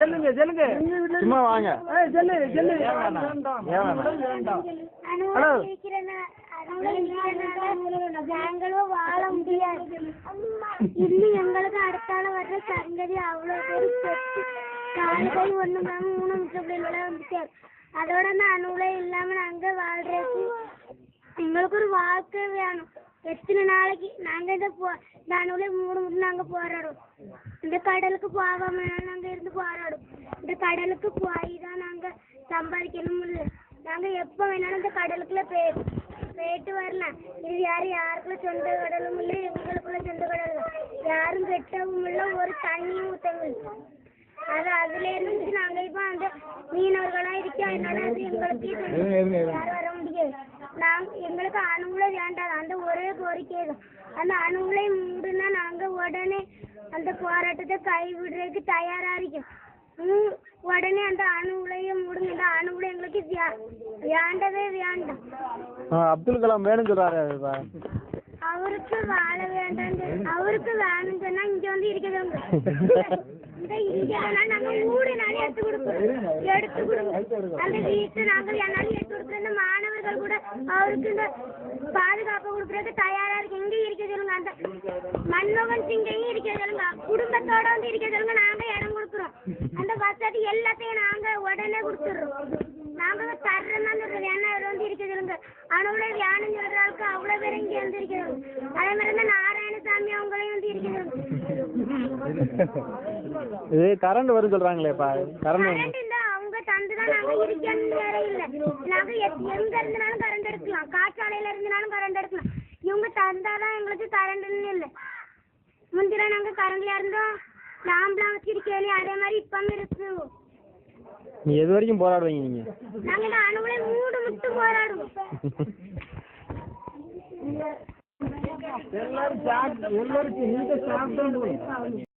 செல்லுங்க செல்லுங்க. சும்மா வாங்க? வேண்டாம் அனுபவம் ஹலோ. நாங்களும் வாழ முடியாது. இன்னும் எங்களுக்கு அடுத்தால வர்ற சங்கதி அவ்வளவு பேர் பெற்று நாலு கை ஒண்ணு மேம் மூணு முட்டை பிள்ளைகள வந்துட்டாரு அதோட அந்த அணுகுலே இல்லாம நாங்க வாழ்றதுக்கு எங்களுக்கு ஒரு வாழ்க்கை வேணும். எத்தனை நாளைக்கு நாங்க இந்த போ மூணு முட்டை நாங்க போராடுவோம். இந்த கடலுக்கு போகாம நாங்க இருந்து போராடும். இந்த கடலுக்கு போய் தான் நாங்க சம்பாதிக்கணும் இல்லை நாங்க எப்ப வேணாலும் இந்த கடலுக்குள்ள போய் போயிட்டு வரலாம். இது யாரு யாருக்குள்ள சொந்த கடலும் இல்லை எங்களுக்குள்ள சொந்த கடலும். யாரும் கெட்டவும் இல்லை ஒரு தண்ணியும் ஊற்றவும் அது அதுல இருந்து நாங்க இப்ப அந்த மீனவர்களா இருக்கோம் அதனால அது எங்களுக்கு. யாரும் வர முடியாது நாங்க எங்களுக்கு அணுகுலை வேண்டாம். அந்த ஒரே கோரிக்கை தான் அந்த அணுகுலை மூடுனா நாங்க உடனே அந்த போராட்டத்தை கைவிடுறதுக்கு தயாரா இருக்கோம் உடனே அந்த அணுகுலையை மூடுங்க. இந்த அணுகுலை எங்களுக்கு வே- வேண்டவே வேண்டாம். அப்துல் கலாம் வேணும்னு சொல்றாரு. அவருக்கு வாழ வேண்டாம் அவருக்கு வேணும்னு சொன்னா இங்க வந்து இருக்கிறவங்க நாங்க ஊடுனாலும் எடுத்து கொடுக்குறோம் எடுத்து கொடுக்குறோம் அந்த வீட்டு நாங்கள் என்னாலும் எடுத்து இந்த மாணவர்கள் கூட அவருக்கு இந்த பாதுகாப்பு கொடுக்குறதுக்கு தயாரா இருக்கு. எங்க இருக்க சொல்லுங்க அந்த மன்மோகன் சிங்கையும் இருக்க சொல்லுங்க குடும்பத்தோட வந்து இருக்க சொல்லுங்க நாங்க இடம் கொடுக்குறோம். அந்த வசதி எல்லாத்தையும் நாங்க உடனே கொடுத்துடுறோம். நாங்க சொல்றது ஏன்னா அவர் வந்து இருக்க சொல்லுங்க. அவ்வளோ தியானம் சொல்றாருக்கு அவ்வளவு பேர் இங்க வந்து இருக்கிறாங்க அதே மாதிரி இந்த நாராயணசாமி அவங்களையும் வந்து இருக்கிறாங்க இது கரண்ட் வரும்? சொல்றாங்களேப்பா கரண்ட் அவங்க தந்துதான் நாங்க இருக்கணும் வேற இல்ல. நாங்க எங்க இருந்தனாலும் கரண்ட் எடுக்கலாம். காற்றாலையில இருந்தனாலும் கரண்ட் எடுக்கலாம். இவங்க தந்தாதான் எங்களுக்கு கரண்ட்னு இல்ல. முந்திர நாங்க கரண்ட்ல இருந்தோம் லாம்பெல்லாம் வச்சிருக்கேன் அதே மாதிரி இப்பவும் இருக்கு. நீ எது வரைக்கும் போராடுவீங்க நீங்க? நாங்க இந்த அணுகுலை மூடு முட்டு போராடுவோம். எல்லாரும் சாப்பிட்டு எல்லாருக்கும் நீங்க சாப்பிட்டு